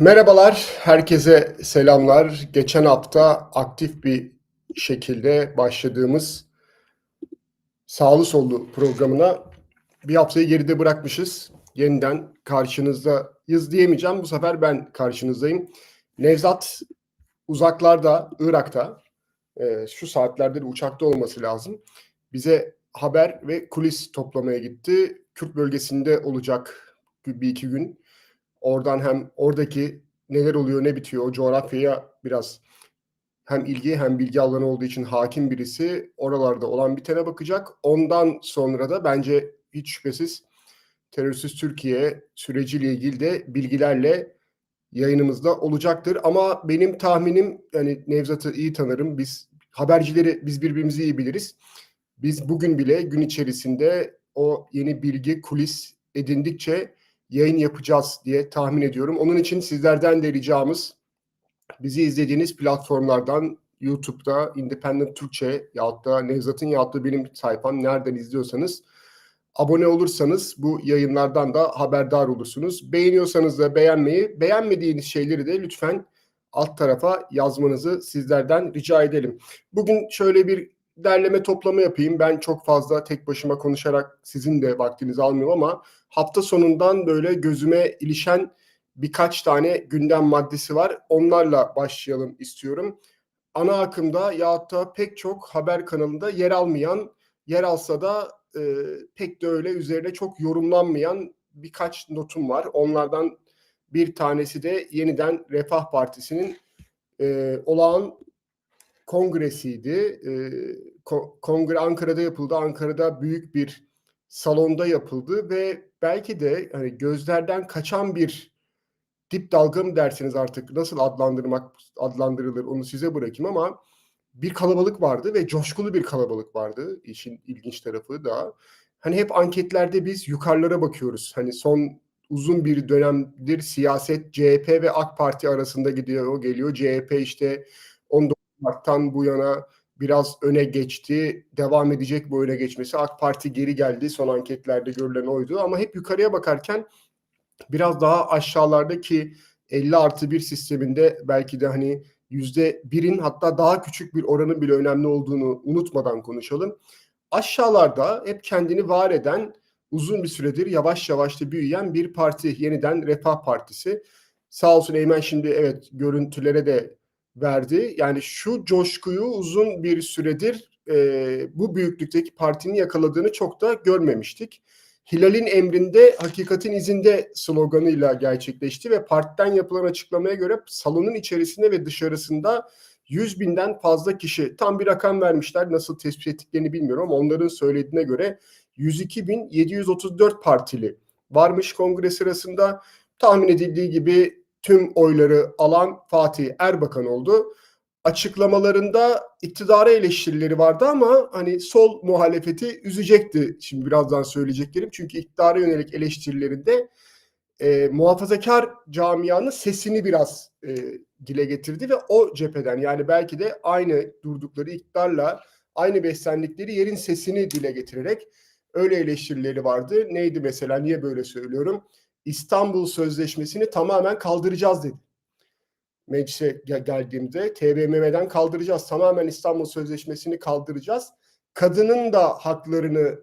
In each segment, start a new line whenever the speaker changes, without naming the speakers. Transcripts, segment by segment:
Merhabalar, herkese selamlar. Geçen hafta aktif bir şekilde başladığımız Sağlı Sollu programına bir haftayı geride bırakmışız. Yeniden karşınızdayız diyemeyeceğim. Bu sefer ben karşınızdayım. Nevzat uzaklarda, Irak'ta. Ee, şu saatlerde de uçakta olması lazım. Bize haber ve kulis toplamaya gitti. Kürt bölgesinde olacak bir iki gün. Oradan hem oradaki neler oluyor ne bitiyor o coğrafyaya biraz hem ilgi hem bilgi alanı olduğu için hakim birisi oralarda olan bitene bakacak. Ondan sonra da bence hiç şüphesiz terörsüz Türkiye süreciyle ilgili de bilgilerle yayınımızda olacaktır. Ama benim tahminim yani Nevzat'ı iyi tanırım. Biz habercileri biz birbirimizi iyi biliriz. Biz bugün bile gün içerisinde o yeni bilgi kulis edindikçe yayın yapacağız diye tahmin ediyorum. Onun için sizlerden de ricamız bizi izlediğiniz platformlardan YouTube'da Independent Türkçe yahut da Nevzat'ın yaptığı benim sayfam nereden izliyorsanız abone olursanız bu yayınlardan da haberdar olursunuz. Beğeniyorsanız da beğenmeyi, beğenmediğiniz şeyleri de lütfen alt tarafa yazmanızı sizlerden rica edelim. Bugün şöyle bir derleme toplama yapayım. Ben çok fazla tek başıma konuşarak sizin de vaktinizi almıyorum ama hafta sonundan böyle gözüme ilişen birkaç tane gündem maddesi var. Onlarla başlayalım istiyorum. Ana akımda ya da pek çok haber kanalında yer almayan, yer alsa da e, pek de öyle üzerine çok yorumlanmayan birkaç notum var. Onlardan bir tanesi de yeniden Refah Partisi'nin e, olağan kongresiydi. E, kongre Ankara'da yapıldı. Ankara'da büyük bir salonda yapıldı ve belki de hani gözlerden kaçan bir dip dalga mı dersiniz artık nasıl adlandırmak adlandırılır onu size bırakayım ama bir kalabalık vardı ve coşkulu bir kalabalık vardı. İşin ilginç tarafı da hani hep anketlerde biz yukarılara bakıyoruz. Hani son uzun bir dönemdir siyaset CHP ve AK Parti arasında gidiyor, geliyor. CHP işte 19 Mart'tan bu yana biraz öne geçti. Devam edecek bu öne geçmesi. AK Parti geri geldi. Son anketlerde görülen oydu. Ama hep yukarıya bakarken biraz daha aşağılardaki 50 artı 1 sisteminde belki de hani yüzde birin hatta daha küçük bir oranın bile önemli olduğunu unutmadan konuşalım. Aşağılarda hep kendini var eden uzun bir süredir yavaş yavaş da büyüyen bir parti yeniden Refah Partisi. Sağ olsun Eymen şimdi evet görüntülere de verdi. Yani şu coşkuyu uzun bir süredir e, bu büyüklükteki partinin yakaladığını çok da görmemiştik. Hilal'in emrinde hakikatin izinde sloganıyla gerçekleşti ve partiden yapılan açıklamaya göre salonun içerisinde ve dışarısında 100 binden fazla kişi tam bir rakam vermişler nasıl tespit ettiklerini bilmiyorum onların söylediğine göre 102.734 partili varmış kongre sırasında tahmin edildiği gibi tüm oyları alan Fatih Erbakan oldu. Açıklamalarında iktidara eleştirileri vardı ama hani sol muhalefeti üzecekti şimdi birazdan söyleyeceklerim. Çünkü iktidara yönelik eleştirilerinde e, muhafazakar camianın sesini biraz e, dile getirdi ve o cepheden yani belki de aynı durdukları iktidarla aynı beslendikleri yerin sesini dile getirerek öyle eleştirileri vardı. Neydi mesela niye böyle söylüyorum? İstanbul Sözleşmesi'ni tamamen kaldıracağız dedi. Meclise geldiğimde TBMM'den kaldıracağız. Tamamen İstanbul Sözleşmesi'ni kaldıracağız. Kadının da haklarını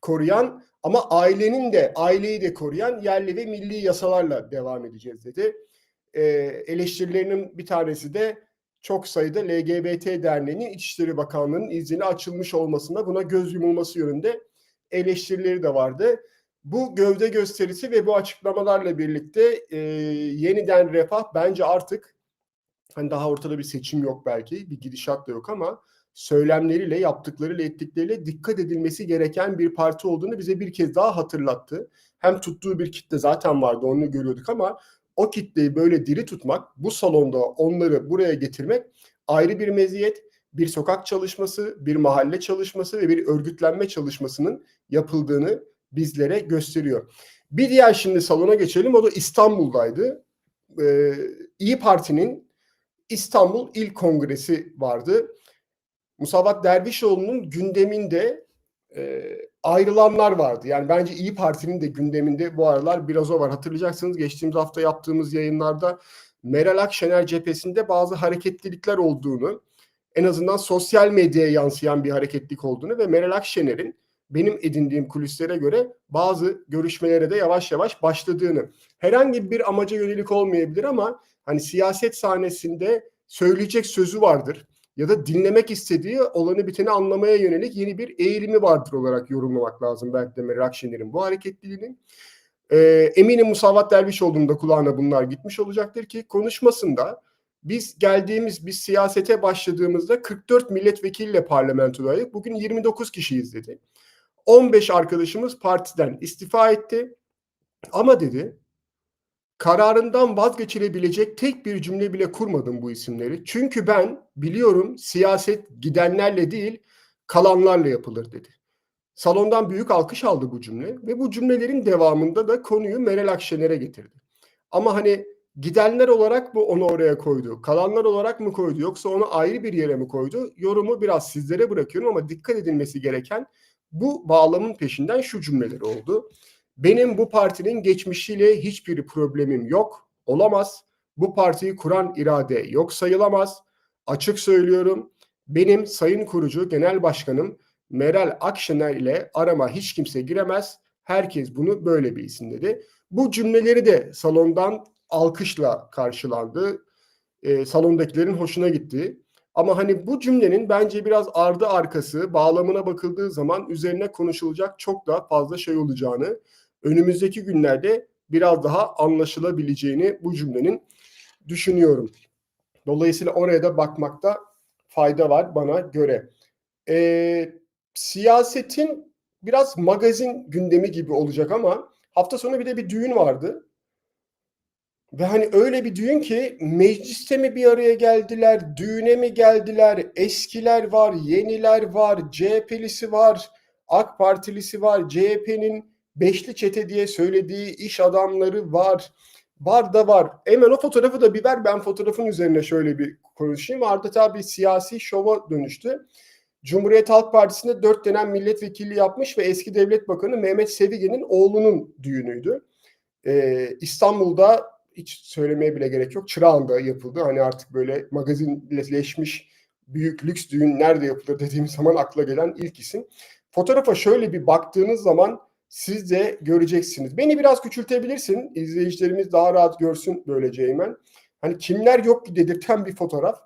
koruyan ama ailenin de aileyi de koruyan yerli ve milli yasalarla devam edeceğiz dedi. Ee, eleştirilerinin bir tanesi de çok sayıda LGBT derneğinin İçişleri Bakanlığı'nın izni açılmış olmasında buna göz yumulması yönünde eleştirileri de vardı. Bu gövde gösterisi ve bu açıklamalarla birlikte e, yeniden refah bence artık hani daha ortada bir seçim yok belki, bir gidişat da yok ama söylemleriyle, yaptıklarıyla, ettikleriyle dikkat edilmesi gereken bir parti olduğunu bize bir kez daha hatırlattı. Hem tuttuğu bir kitle zaten vardı, onu görüyorduk ama o kitleyi böyle diri tutmak, bu salonda onları buraya getirmek ayrı bir meziyet, bir sokak çalışması, bir mahalle çalışması ve bir örgütlenme çalışmasının yapıldığını bizlere gösteriyor. Bir diğer şimdi salona geçelim. O da İstanbul'daydı. Ee, İyi Parti'nin İstanbul İl Kongresi vardı. Musavat Dervişoğlu'nun gündeminde e, ayrılanlar vardı. Yani bence İyi Parti'nin de gündeminde bu aralar biraz o var. Hatırlayacaksınız geçtiğimiz hafta yaptığımız yayınlarda Meral Akşener cephesinde bazı hareketlilikler olduğunu, en azından sosyal medyaya yansıyan bir hareketlik olduğunu ve Meral Akşener'in benim edindiğim kulislere göre bazı görüşmelere de yavaş yavaş başladığını. Herhangi bir amaca yönelik olmayabilir ama hani siyaset sahnesinde söyleyecek sözü vardır ya da dinlemek istediği olanı biteni anlamaya yönelik yeni bir eğilimi vardır olarak yorumlamak lazım belki de Meral Akşener'in bu hareketliliğinin. Ee, eminim Musavat Derviş olduğunda kulağına bunlar gitmiş olacaktır ki konuşmasında biz geldiğimiz, biz siyasete başladığımızda 44 milletvekiliyle parlamentodaydık. Bugün 29 kişiyiz dedi. 15 arkadaşımız partiden istifa etti. Ama dedi kararından vazgeçilebilecek tek bir cümle bile kurmadım bu isimleri. Çünkü ben biliyorum siyaset gidenlerle değil kalanlarla yapılır dedi. Salondan büyük alkış aldı bu cümle ve bu cümlelerin devamında da konuyu Meral Akşener'e getirdi. Ama hani gidenler olarak mı onu oraya koydu, kalanlar olarak mı koydu yoksa onu ayrı bir yere mi koydu? Yorumu biraz sizlere bırakıyorum ama dikkat edilmesi gereken bu bağlamın peşinden şu cümleler oldu. Benim bu partinin geçmişiyle hiçbir problemim yok, olamaz. Bu partiyi kuran irade yok sayılamaz. Açık söylüyorum. Benim sayın kurucu genel başkanım Meral Akşener ile arama hiç kimse giremez. Herkes bunu böyle bilsin dedi. Bu cümleleri de salondan alkışla karşılandı. E, salondakilerin hoşuna gitti. Ama hani bu cümlenin bence biraz ardı arkası bağlamına bakıldığı zaman üzerine konuşulacak çok daha fazla şey olacağını, önümüzdeki günlerde biraz daha anlaşılabileceğini bu cümlenin düşünüyorum. Dolayısıyla oraya da bakmakta fayda var bana göre. Ee, siyasetin biraz magazin gündemi gibi olacak ama hafta sonu bir de bir düğün vardı. Ve hani öyle bir düğün ki mecliste mi bir araya geldiler, düğüne mi geldiler, eskiler var, yeniler var, CHP'lisi var, AK Partilisi var, CHP'nin beşli çete diye söylediği iş adamları var. Var da var. Hemen o fotoğrafı da bir ver. Ben fotoğrafın üzerine şöyle bir konuşayım. Adeta bir siyasi şova dönüştü. Cumhuriyet Halk Partisi'nde dört dönem milletvekili yapmış ve eski devlet bakanı Mehmet Sevigen'in oğlunun düğünüydü. Ee, İstanbul'da hiç söylemeye bile gerek yok. Çırağan'da yapıldı. Hani artık böyle magazinleşmiş büyük lüks düğün nerede yapılır dediğimiz zaman akla gelen ilk isim. Fotoğrafa şöyle bir baktığınız zaman siz de göreceksiniz. Beni biraz küçültebilirsin. İzleyicilerimiz daha rahat görsün böylece Eymen. Hani kimler yok ki dedirten bir fotoğraf.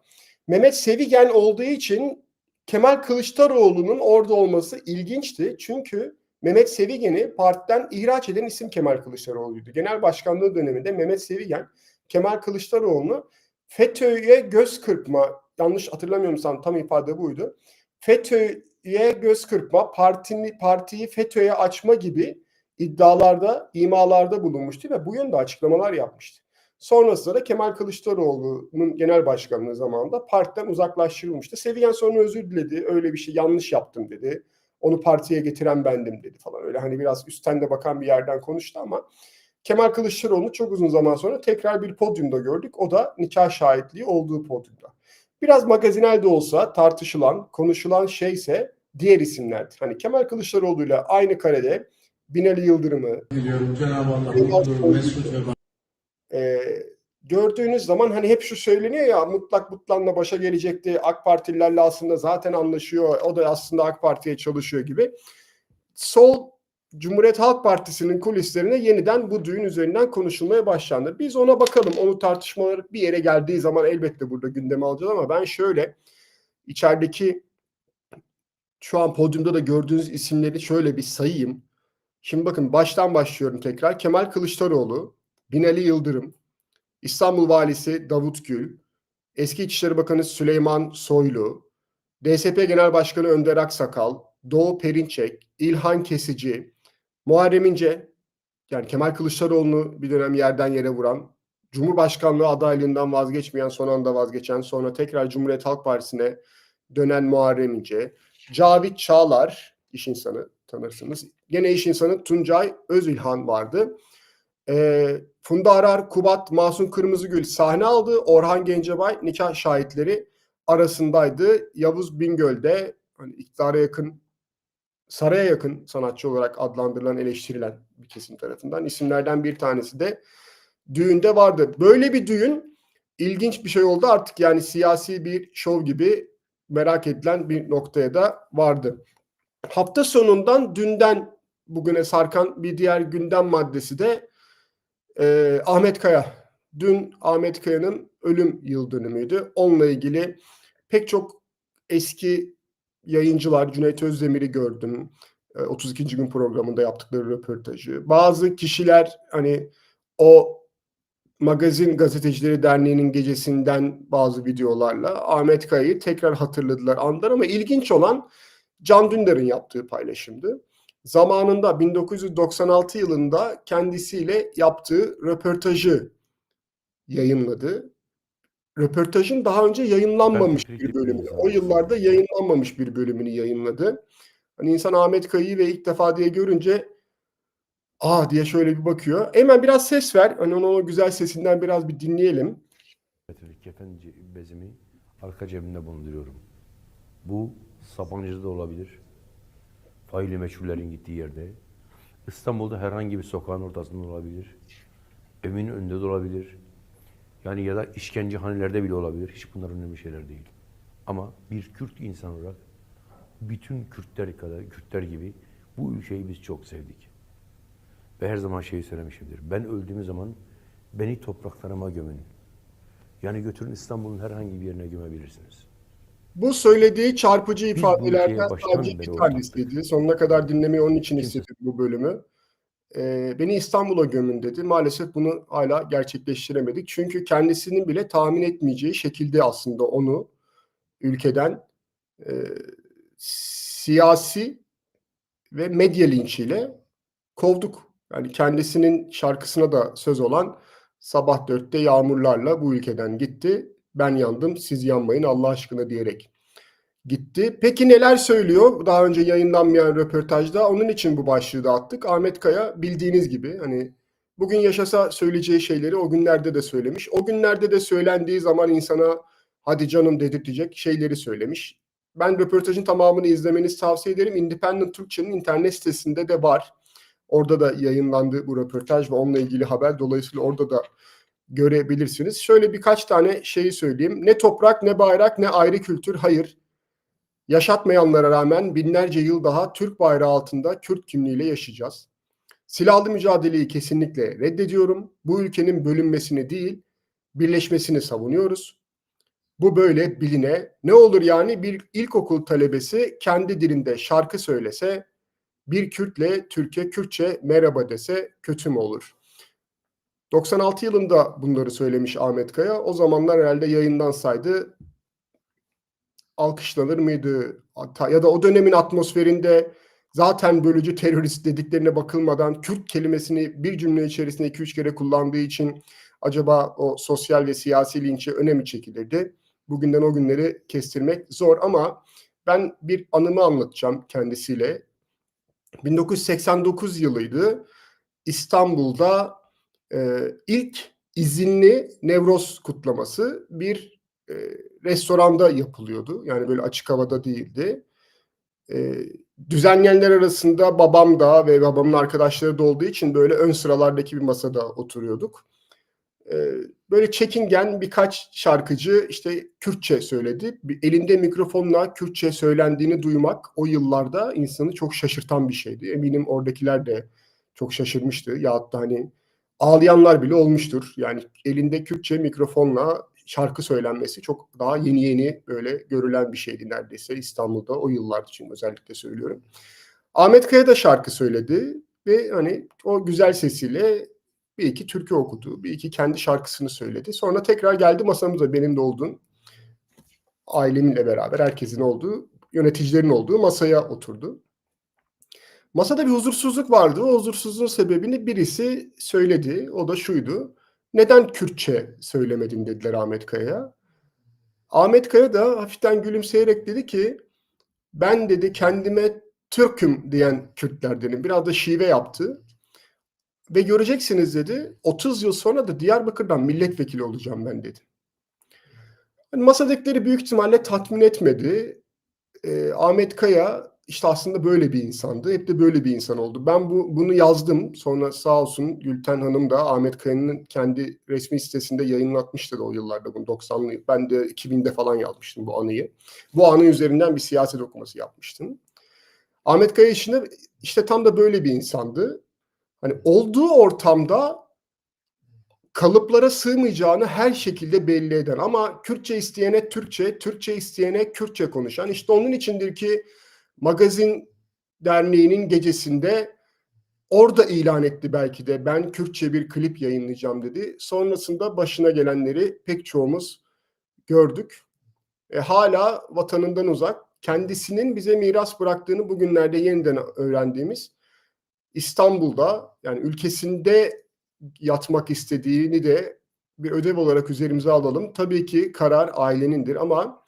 Mehmet Sevigen olduğu için Kemal Kılıçdaroğlu'nun orada olması ilginçti. Çünkü Mehmet Sevigen'i partiden ihraç eden isim Kemal Kılıçdaroğlu'ydu. Genel başkanlığı döneminde Mehmet Sevigen Kemal Kılıçdaroğlu'nu FETÖ'ye göz kırpma, yanlış hatırlamıyorsam tam ifade buydu. FETÖ'ye göz kırpma, partini, partiyi FETÖ'ye açma gibi iddialarda, imalarda bulunmuştu ve bu yönde açıklamalar yapmıştı. Sonrasında da Kemal Kılıçdaroğlu'nun genel başkanlığı zamanında partiden uzaklaştırılmıştı. Seviyen sonra özür diledi. Öyle bir şey yanlış yaptım dedi. Onu partiye getiren bendim dedi falan. Öyle hani biraz üstten de bakan bir yerden konuştu ama Kemal Kılıçdaroğlu'nu çok uzun zaman sonra tekrar bir podyumda gördük. O da nikah şahitliği olduğu podyumda. Biraz magazinel de olsa tartışılan, konuşulan şeyse diğer isimlerdir. Hani Kemal Kılıçdaroğlu ile aynı karede Binali Yıldırım'ı
Diliyorum Cenab-ı Allah mesut ve
e, gördüğünüz zaman hani hep şu söyleniyor ya mutlak mutlanla başa gelecekti. AK Partililerle aslında zaten anlaşıyor. O da aslında AK Parti'ye çalışıyor gibi. Sol Cumhuriyet Halk Partisi'nin kulislerine yeniden bu düğün üzerinden konuşulmaya başlandı. Biz ona bakalım. Onu tartışmaları bir yere geldiği zaman elbette burada gündeme alacağız ama ben şöyle içerideki şu an podyumda da gördüğünüz isimleri şöyle bir sayayım. Şimdi bakın baştan başlıyorum tekrar. Kemal Kılıçdaroğlu, Binali Yıldırım, İstanbul Valisi Davut Gül, Eski İçişleri Bakanı Süleyman Soylu, DSP Genel Başkanı Önder Aksakal, Doğu Perinçek, İlhan Kesici, Muharrem İnce, yani Kemal Kılıçdaroğlu'nu bir dönem yerden yere vuran, Cumhurbaşkanlığı adaylığından vazgeçmeyen, son anda vazgeçen, sonra tekrar Cumhuriyet Halk Partisi'ne dönen Muharrem İnce, Cavit Çağlar, iş insanı tanırsınız. Gene iş insanı Tuncay Özilhan vardı. E, Funda Arar, Kubat, Masum Kırmızıgül sahne aldı. Orhan Gencebay nikah şahitleri arasındaydı. Yavuz Bingöl de hani iktidara yakın saraya yakın sanatçı olarak adlandırılan, eleştirilen bir kesim tarafından isimlerden bir tanesi de düğünde vardı. Böyle bir düğün ilginç bir şey oldu artık yani siyasi bir şov gibi merak edilen bir noktaya da vardı. Hafta sonundan dünden bugüne sarkan bir diğer gündem maddesi de e, Ahmet Kaya. Dün Ahmet Kaya'nın ölüm yıl dönümüydü. Onunla ilgili pek çok eski yayıncılar, Cüneyt Özdemir'i gördüm. E, 32. gün programında yaptıkları röportajı. Bazı kişiler hani o Magazin Gazetecileri Derneği'nin gecesinden bazı videolarla Ahmet Kaya'yı tekrar hatırladılar, andılar ama ilginç olan Can Dündar'ın yaptığı paylaşımdı. Zamanında 1996 yılında kendisiyle yaptığı röportajı yayınladı. Röportajın daha önce yayınlanmamış bir bölümünü, o yıllarda yayınlanmamış bir bölümünü yayınladı. Hani insan Ahmet Kaya'yı ve ilk defa diye görünce aa diye şöyle bir bakıyor. Hemen biraz ses ver. Hani onun o güzel sesinden biraz bir dinleyelim.
Kefen bezimi arka cebimde bulunduruyorum. Bu Sapancı'da da olabilir. Faili meçhullerin gittiği yerde. İstanbul'da herhangi bir sokağın ortasında olabilir. Evimin önünde de olabilir. Yani ya da işkencehanelerde bile olabilir. Hiç bunlar önemli şeyler değil. Ama bir Kürt insan olarak bütün Kürtler kadar, Kürtler gibi bu ülkeyi biz çok sevdik. Ve her zaman şeyi söylemişimdir. Ben öldüğüm zaman beni topraklarıma gömün. Yani götürün İstanbul'un herhangi bir yerine gömebilirsiniz.
Bu söylediği çarpıcı ifadelerden sadece bir tanesiydi. Sonuna kadar dinlemeyi onun için istedim bu bölümü. Ee, beni İstanbul'a gömün dedi. Maalesef bunu hala gerçekleştiremedik. Çünkü kendisinin bile tahmin etmeyeceği şekilde aslında onu ülkeden e, siyasi ve medya linçiyle kovduk. Yani kendisinin şarkısına da söz olan sabah dörtte yağmurlarla bu ülkeden gitti. Ben yandım siz yanmayın Allah aşkına diyerek gitti. Peki neler söylüyor? Daha önce yayınlanmayan röportajda onun için bu başlığı da attık. Ahmet Kaya bildiğiniz gibi hani bugün yaşasa söyleyeceği şeyleri o günlerde de söylemiş. O günlerde de söylendiği zaman insana hadi canım dedirtecek şeyleri söylemiş. Ben röportajın tamamını izlemenizi tavsiye ederim. Independent Türkçe'nin internet sitesinde de var. Orada da yayınlandı bu röportaj ve onunla ilgili haber. Dolayısıyla orada da görebilirsiniz. Şöyle birkaç tane şeyi söyleyeyim. Ne toprak, ne bayrak, ne ayrı kültür. Hayır. Yaşatmayanlara rağmen binlerce yıl daha Türk bayrağı altında Kürt kimliğiyle yaşayacağız. Silahlı mücadeleyi kesinlikle reddediyorum. Bu ülkenin bölünmesini değil, birleşmesini savunuyoruz. Bu böyle biline. Ne olur yani bir ilkokul talebesi kendi dilinde şarkı söylese, bir Kürtle Türkiye Kürtçe merhaba dese kötü mü olur? 96 yılında bunları söylemiş Ahmet Kaya. O zamanlar herhalde yayınlansaydı alkışlanır mıydı? Hatta ya da o dönemin atmosferinde zaten bölücü terörist dediklerine bakılmadan Kürt kelimesini bir cümle içerisinde 2-3 kere kullandığı için acaba o sosyal ve siyasi linçe öne mi çekilirdi? Bugünden o günleri kestirmek zor ama ben bir anımı anlatacağım kendisiyle. 1989 yılıydı. İstanbul'da e, ilk izinli Nevroz kutlaması bir e, restoranda yapılıyordu. Yani böyle açık havada değildi. E, düzenleyenler arasında babam da ve babamın arkadaşları da olduğu için böyle ön sıralardaki bir masada oturuyorduk. E, böyle çekingen birkaç şarkıcı işte Kürtçe söyledi. Elinde mikrofonla Kürtçe söylendiğini duymak o yıllarda insanı çok şaşırtan bir şeydi. Eminim oradakiler de çok şaşırmıştı. Ya da hani ağlayanlar bile olmuştur. Yani elinde Kürtçe mikrofonla şarkı söylenmesi çok daha yeni yeni böyle görülen bir şeydi neredeyse İstanbul'da o yıllar için özellikle söylüyorum. Ahmet Kaya da şarkı söyledi ve hani o güzel sesiyle bir iki türkü okudu, bir iki kendi şarkısını söyledi. Sonra tekrar geldi masamıza benim de olduğum ailemle beraber herkesin olduğu, yöneticilerin olduğu masaya oturdu. Masada bir huzursuzluk vardı. O huzursuzluğun sebebini birisi söyledi. O da şuydu. Neden Kürtçe söylemedin dediler Ahmet Kaya'ya. Ahmet Kaya da hafiften gülümseyerek dedi ki ben dedi kendime Türk'üm diyen Kürtlerdenim. Biraz da şive yaptı. Ve göreceksiniz dedi 30 yıl sonra da Diyarbakır'dan milletvekili olacağım ben dedi. Yani masadakileri büyük ihtimalle tatmin etmedi. Ee, Ahmet Kaya işte aslında böyle bir insandı. Hep de böyle bir insan oldu. Ben bu bunu yazdım. Sonra sağ olsun Gülten Hanım da Ahmet Kaya'nın kendi resmi sitesinde yayınlatmıştı da o yıllarda bunu 90'lı. Ben de 2000'de falan yazmıştım bu anıyı. Bu anı üzerinden bir siyaset okuması yapmıştım. Ahmet Kaya işinde işte tam da böyle bir insandı. Hani olduğu ortamda kalıplara sığmayacağını her şekilde belli eden ama Kürtçe isteyene Türkçe, Türkçe isteyene Kürtçe konuşan. İşte onun içindir ki Magazin Derneği'nin gecesinde orada ilan etti belki de ben Kürtçe bir klip yayınlayacağım dedi. Sonrasında başına gelenleri pek çoğumuz gördük. E, hala vatanından uzak, kendisinin bize miras bıraktığını bugünlerde yeniden öğrendiğimiz İstanbul'da yani ülkesinde yatmak istediğini de bir ödev olarak üzerimize alalım. Tabii ki karar ailenindir ama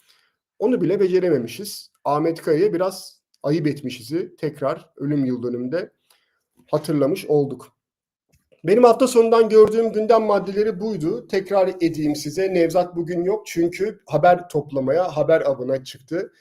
onu bile becerememişiz. Ahmet Kaya'ya biraz ayıp etmişizi tekrar ölüm yıl dönümünde hatırlamış olduk. Benim hafta sonundan gördüğüm gündem maddeleri buydu. Tekrar edeyim size. Nevzat bugün yok çünkü haber toplamaya, haber avına çıktı.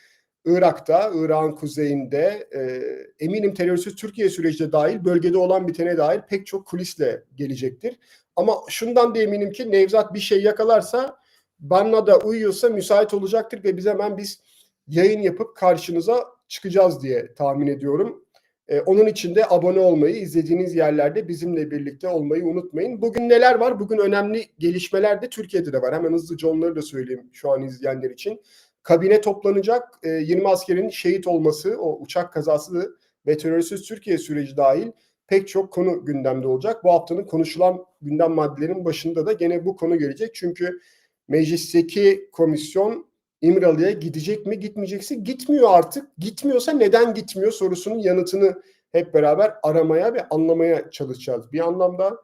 Irak'ta, Irak'ın kuzeyinde e, eminim terörsüz Türkiye süreci dahil bölgede olan bitene dair pek çok kulisle gelecektir. Ama şundan da eminim ki Nevzat bir şey yakalarsa bana da uyuyorsa müsait olacaktır ve biz hemen biz yayın yapıp karşınıza çıkacağız diye tahmin ediyorum. E, onun için de abone olmayı, izlediğiniz yerlerde bizimle birlikte olmayı unutmayın. Bugün neler var? Bugün önemli gelişmeler de Türkiye'de de var. Hemen hızlıca onları da söyleyeyim şu an izleyenler için. Kabine toplanacak. E, 20 askerin şehit olması, o uçak kazası ve terörsüz Türkiye süreci dahil pek çok konu gündemde olacak. Bu haftanın konuşulan gündem maddelerinin başında da gene bu konu gelecek. Çünkü meclisteki komisyon İmralı'ya gidecek mi gitmeyecekse gitmiyor artık. Gitmiyorsa neden gitmiyor sorusunun yanıtını hep beraber aramaya ve anlamaya çalışacağız. Bir anlamda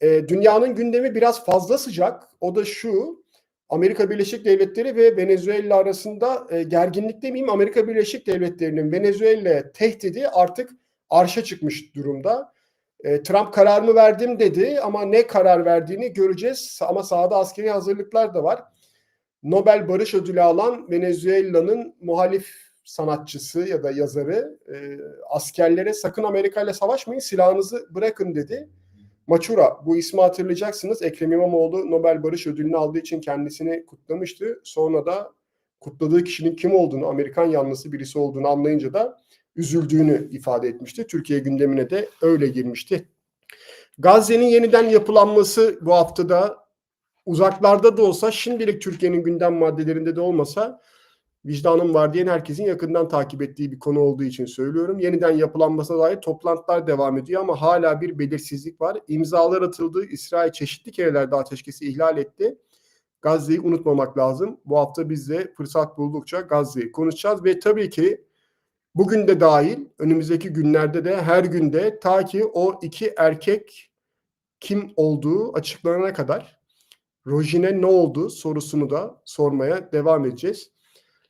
e, dünyanın gündemi biraz fazla sıcak. O da şu Amerika Birleşik Devletleri ve Venezuela arasında e, gerginlik demeyeyim Amerika Birleşik Devletleri'nin Venezuela tehdidi artık arşa çıkmış durumda. E, Trump kararımı verdim dedi ama ne karar verdiğini göreceğiz. Ama sahada askeri hazırlıklar da var. Nobel Barış Ödülü alan Venezuela'nın muhalif sanatçısı ya da yazarı e, askerlere sakın Amerika ile savaşmayın silahınızı bırakın dedi. Maçura bu ismi hatırlayacaksınız. Ekrem İmamoğlu Nobel Barış Ödülünü aldığı için kendisini kutlamıştı. Sonra da kutladığı kişinin kim olduğunu, Amerikan yanlısı birisi olduğunu anlayınca da üzüldüğünü ifade etmişti. Türkiye gündemine de öyle girmişti. Gazze'nin yeniden yapılanması bu haftada uzaklarda da olsa şimdilik Türkiye'nin gündem maddelerinde de olmasa vicdanım var diyen herkesin yakından takip ettiği bir konu olduğu için söylüyorum. Yeniden yapılanmasına dair toplantılar devam ediyor ama hala bir belirsizlik var. İmzalar atıldı. İsrail çeşitli kerelerde ateşkesi ihlal etti. Gazze'yi unutmamak lazım. Bu hafta biz de fırsat buldukça Gazze'yi konuşacağız ve tabii ki bugün de dahil önümüzdeki günlerde de her günde ta ki o iki erkek kim olduğu açıklanana kadar Rojin'e ne oldu sorusunu da sormaya devam edeceğiz.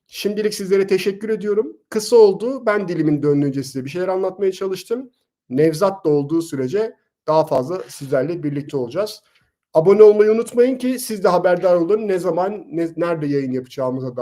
Şimdilik sizlere teşekkür ediyorum. Kısa oldu. Ben dilimin döndüğünce size bir şeyler anlatmaya çalıştım. Nevzat da olduğu sürece daha fazla sizlerle birlikte olacağız. Abone olmayı unutmayın ki siz de haberdar olun ne zaman, ne, nerede yayın yapacağımıza dair.